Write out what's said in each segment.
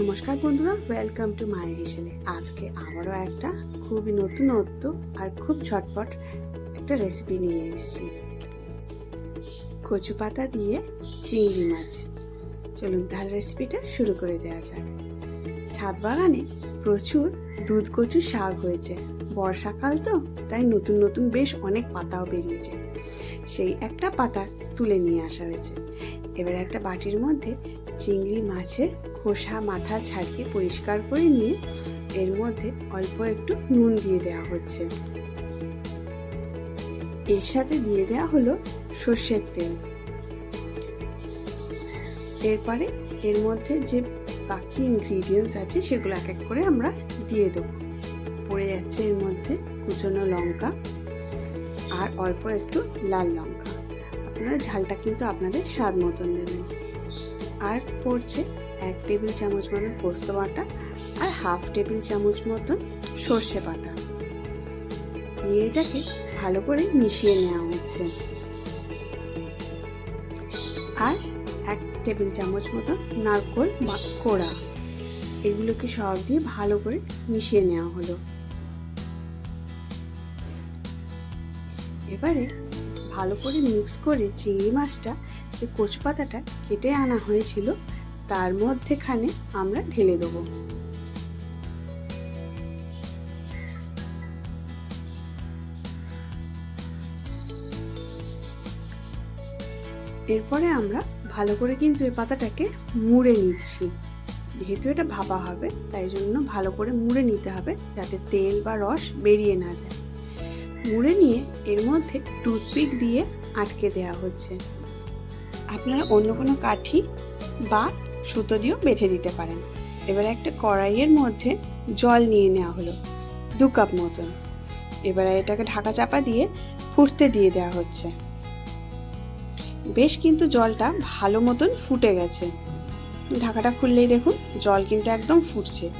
নমস্কার বন্ধুরা welcome to মায়ের হিসেবে আজকে আবারও একটা খুবই নতুনত্ব আর খুব ঝটপট একটা রেসিপি নিয়ে এসেছি। কচু পাতা দিয়ে চিংড়ি মাছ। চলুন তাহলে রেসিপিটা শুরু করে দেওয়া যাক। ছাদ বাগানে প্রচুর দুধ কচু শাক হয়েছে। বর্ষাকাল তো, তাই নতুন নতুন বেশ অনেক পাতাও বেরিয়েছে। সেই একটা পাতা তুলে নিয়ে আসা হয়েছে। এবার একটা বাটির মধ্যে চিংড়ি মাছের খোসা মাথা ছাড়িয়ে পরিষ্কার করে নিয়ে এর মধ্যে অল্প একটু নুন দিয়ে দেওয়া হচ্ছে। এর সাথে দিয়ে দেওয়া হলো সর্ষের তেল। এরপরে এর মধ্যে যে বাকি ইনগ্রিডিয়েন্টস আছে সেগুলো এক এক করে আমরা দিয়ে দেবো। পড়ে যাচ্ছে এর মধ্যে কুচনো লঙ্কা আর অল্প একটু লাল লঙ্কা। আপনারা ঝালটা কিন্তু আপনাদের স্বাদ মতন দেবেন। আর পড়ছে এক টেবিল চামচ মতন পোস্ত বাটা আর হাফ টেবিল চামচ মতন সর্ষে বাটা। দিয়ে এটাকে ভালো করে মিশিয়ে নেওয়া হচ্ছে। আর এক টেবিল চামচ মতন নারকোল বা কোড়া, এগুলোকে সব দিয়ে ভালো করে মিশিয়ে নেওয়া হলো। এবারে ভালো করে মিক্স করে চিংড়ি মাছটা যে কচু পাতাটা কেটে আনা হয়েছিল, তার মধ্যেখানে আমরা ঢেলে দেবো। এরপরে আমরা ভালো করে কিন্তু এই পাতাটাকে মুড়ে নিচ্ছি। যেহেতু এটা ভাপা হবে, তাই জন্য ভালো করে মুড়ে নিতে হবে যাতে তেল বা রস বেরিয়ে না যায়। মুড়ে নিয়ে এর মধ্যে টুথপিক দিয়ে আটকে দেওয়া হচ্ছে। আপনারা অন্য কোনো কাঠি বা সুতো দিয়েও বেঁধে দিতে পারেন। এবার একটা কড়াইয়ের মধ্যে জল নিয়ে নেওয়া হলো, দু কাপ মতন। এবার এটাকে ঢাকা চাপা দিয়ে ফুটতে দিয়ে দেওয়া হচ্ছে। বেশ কিন্তু জলটা ভালো মতন ফুটে গেছে। ঢাকাটা খুললেই দেখুন জল কিন্তু একদম ফুটছে।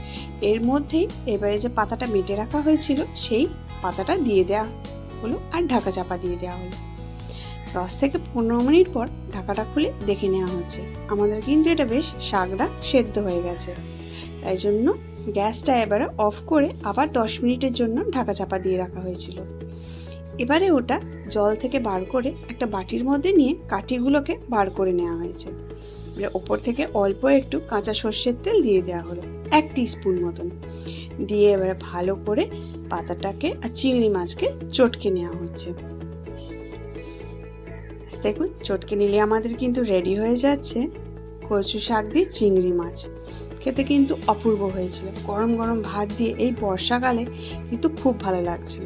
এর মধ্যেই এবারে যে পাতাটা বেটে রাখা হয়েছিল, সেই পাতাটা দিয়ে দেওয়া হলো আর ঢাকা চাপা দিয়ে দেওয়া হলো। দশ থেকে পনেরো মিনিট পর ঢাকাটা খুলে দেখে নেওয়া হচ্ছে। আমাদের কিন্তু এটা বেশ শাকটা সেদ্ধ হয়ে গেছে। তাই জন্য গ্যাসটা এবারে অফ করে আবার দশ মিনিটের জন্য ঢাকা চাপা দিয়ে রাখা হয়েছিল। এবারে ওটা জল থেকে বার করে একটা বাটির মধ্যে নিয়ে কাঠিগুলোকে বার করে নেওয়া হয়েছে। ওপর থেকে অল্প একটু কাঁচা সর্ষের তেল দিয়ে দেওয়া হলো, এক স্পুন মতন। দিয়ে এবারে ভালো করে পাতাটাকে আর চিংড়ি মাছকে চটকে নেওয়া হচ্ছে। দেখুন, চটকে নিলে আমাদের কিন্তু রেডি হয়ে যাচ্ছে কচু শাক দিয়ে চিংড়ি মাছ। খেতে কিন্তু অপূর্ব হয়েছিল। গরম গরম ভাত দিয়ে এই বর্ষাকালে কিন্তু খুব ভালো লাগছিল।